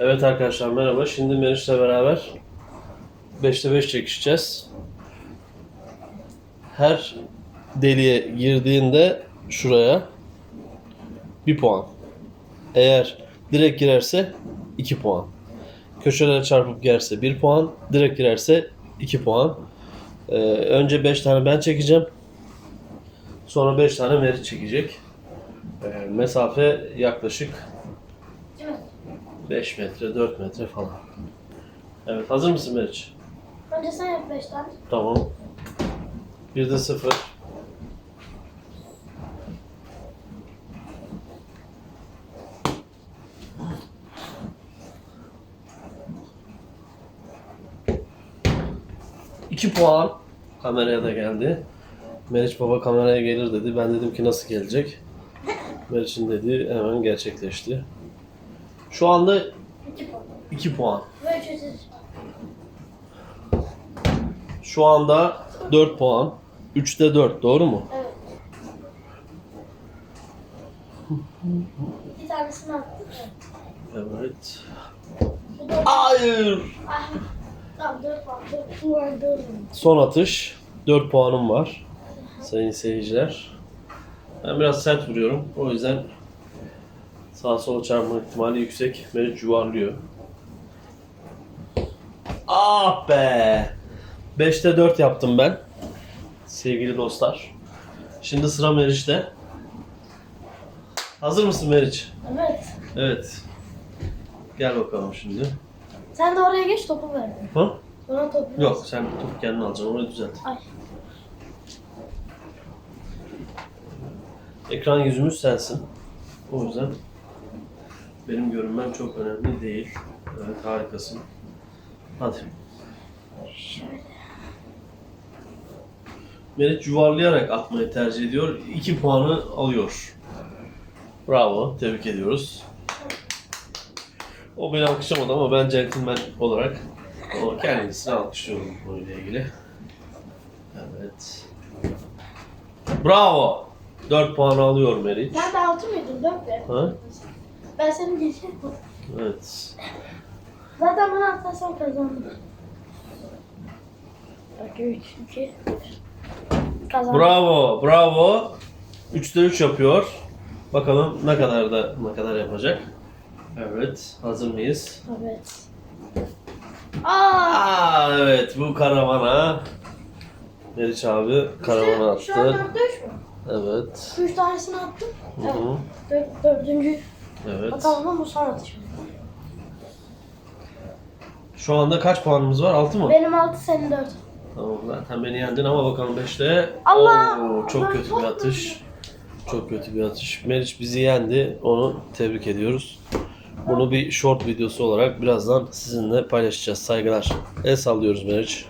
Evet arkadaşlar merhaba. Şimdi Meriç'le beraber 5'te 5 çekişeceğiz. Her deliğe girdiğinde şuraya 1 puan. Eğer direkt girerse 2 puan. Köşelere çarpıp girerse 1 puan. Direkt girerse 2 puan. Ee, önce 5 tane ben çekeceğim. Sonra 5 tane Meriç çekecek. Ee, mesafe yaklaşık 5 metre, 4 metre falan. Evet, hazır mısın Meriç? Önce sen yap 5 tane. Tamam. Bir de sıfır. İki puan. Kameraya da geldi. Meriç baba kameraya gelir dedi. Ben dedim ki nasıl gelecek? Meriç'in dediği hemen gerçekleşti. Şu anda 2 puan. 2 puan. Ve 3 3 Şu anda 4 puan. 3'te 4 doğru mu? Evet. Bir tanesini attık. Evet. Hayır. Ah. Tamam 4 puan. 4 puan 4 Son atış. 4 puanım var. Sayın seyirciler. Ben biraz sert vuruyorum. O yüzden sağa sola çarpma ihtimali yüksek. Beni yuvarlıyor. Ah be! 5'te 4 yaptım ben. Sevgili dostlar. Şimdi sıra Meriç'te. Hazır mısın Meriç? Evet. Evet. Gel bakalım şimdi. Sen de oraya geç topu ver. Ha? Bana topu. Yok sen topu kendin alacaksın. Orayı düzelt. Ay. Ekran yüzümüz sensin. O yüzden benim görünmem çok önemli değil. Evet harikasın. Hadi. Şöyle. Meriç yuvarlayarak atmayı tercih ediyor. 2 puanı alıyor. Bravo. Tebrik ediyoruz. O beni alkışlamadı ama ben centilmen olarak o kendisini alkışlıyorum bu konuyla ilgili. Evet. Bravo. 4 puanı alıyor Meriç. Ben de 6 mıydın? 4 ver. Ha? Ben seni geçeyim. Evet. Zaten bana atarsan kazandım. Bak 3, 2, Kazandım. Bravo, bravo. 3'te 3 yapıyor. Bakalım ne kadar da ne kadar yapacak. Evet, hazır mıyız? Evet. Aa! Aa evet, bu karavana. Meriç abi karavana Şu an attı. 4'te 3 mü? Evet. 3 tanesini attım. Hı hı. Evet. 4. Dördüncü Evet. atalım ama bu son atışım. Şu anda kaç puanımız var? 6 mı? Benim 6 senin 4. Tamam zaten beni yendin ama bakalım 5'te. Allah! Oo, çok kötü bir atış. Çok kötü bir atış. Meriç bizi yendi. Onu tebrik ediyoruz. Bunu bir short videosu olarak birazdan sizinle paylaşacağız. Saygılar. El sallıyoruz Meriç.